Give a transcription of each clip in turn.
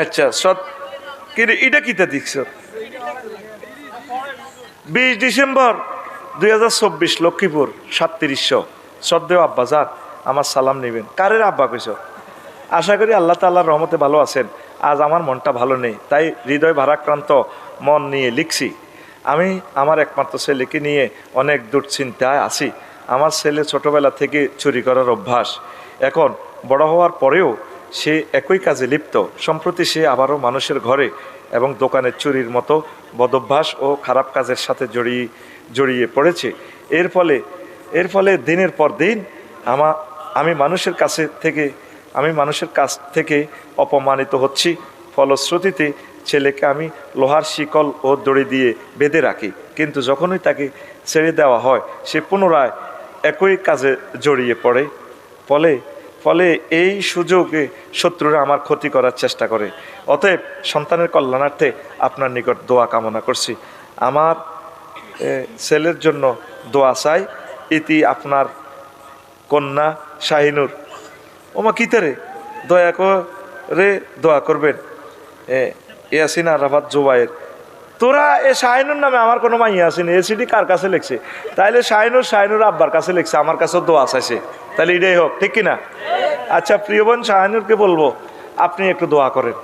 আচ্ছা রে, এটা কিতা দেখছ বিশ ডিসেম্বর দুই হাজার চব্বিশ লক্ষ্মীপুর সাতত্রিশশো। শ্রদ্ধেয় আব্বাজার আমার সালাম নেবেন। কারের আব্বা কইস আশা করি আল্লাহ তাল্লাহর রহমতে ভালো আছেন। আজ আমার মনটা ভালো নেই তাই হৃদয় ভারাক্রান্ত মন নিয়ে লিখছি। আমি আমার একমাত্র ছেলেকে নিয়ে অনেক দুশ্চিন্তায় আছি। আমার ছেলে ছোটবেলা থেকে চুরি করার অভ্যাস। এখন বড় হওয়ার পরেও সে একই কাজে লিপ্ত। সম্প্রতি সে আবারও মানুষের ঘরে এবং দোকানের চুরির মতো বদভ্যাস ও খারাপ কাজের সাথে জড়িয়ে জড়িয়ে পড়েছে। এর ফলে এর ফলে দিনের পর দিন আমা, আমি মানুষের কাছে থেকে, আমি মানুষের কাছ থেকে অপমানিত হচ্ছি। ফলশ্রুতিতে ছেলেকে আমি লোহার শিকল ও দড়ি দিয়ে বেঁধে রাখি। কিন্তু যখনই তাকে ছেড়ে দেওয়া হয়, সে পুনরায় একই কাজে জড়িয়ে পড়ে। ফলে ফলে এই সুযোগে শত্রুরা আমার ক্ষতি করার চেষ্টা করে। অতএব সন্তানের কল্যাণার্থে আপনার নিকট দোয়া কামনা করছি। আমার ছেলের জন্য দোয়া চাই। ইতি আপনার কন্যা শাহিনুর। ওমা কিতারে দয়া করে দোয়া করবেন। ইয়াসিন আরাফাত জোবাইয়ের তোরা এ শাহিনুর নামে আমার কোনো মাইয়া আসেনি। এসিডি কার কাছে লিখছে? তাইলে শাহিনুর শাহিনুর আব্বার কাছে লিখছে। আমার কাছেও দোয়া চাইছে। তাহলে এটাই হোক, ঠিক কিনা? আচ্ছা প্রিয় বোন শাহিনুরকে বলব, আপনি একটু দোয়া করেন।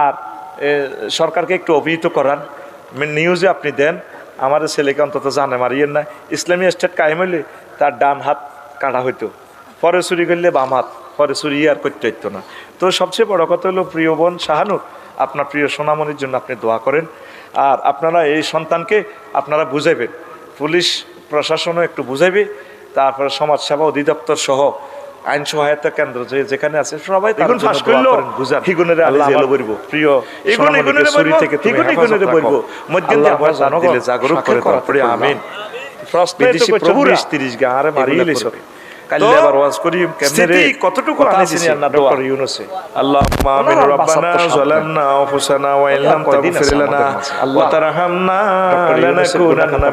আর সরকারকে একটু অভিহিত করান। নিউজে আপনি দেন আমাদের ছেলেকে অন্তত জানে মারিয়েন না। ইসলামী স্টেট কায়েম হইলে তার ডান হাত কাটা হইতো। পরে চুরি করলে বাম হাত, পরে চুরি আর করতে হইতো না। তো সবচেয়ে বড় কথা হলো, প্রিয় বোন শাহানুর, আপনার প্রিয় সোনামণির জন্য আপনি দোয়া করেন। আর আপনারা এই সন্তানকে আপনারা বুঝাইবেন। পুলিশ, প্রশাসনও একটু বুঝাইবে। তারপরে সমাজসেবা অধিদপ্তর সহ আইন সহায়তা কেন্দ্র যে যেখানে আছে সবাই ফাঁস করল, আল্লাহ প্রিয় হিগুন মধ্যে আবার জনগণ জাগরুক করে তারপরে আমিন। বিদেশি গা আরে মারিয়ে লিছো আবার ওয়াজ করি কেমনে রে? কতটুকু কথা আনে আসেনি দিছে আর না দোয়া। ডক্টর ইউনুসে। আল্লাহুম্মা আমিন ওনার রব্বানা বাসার তো সামনে। যালামনা আনফুসানা ওয়া ইল্লাম তাগফির লানা আমাদের মাঝে? আল্লাহ। ওয়া তারহামনা লানাকুনান্না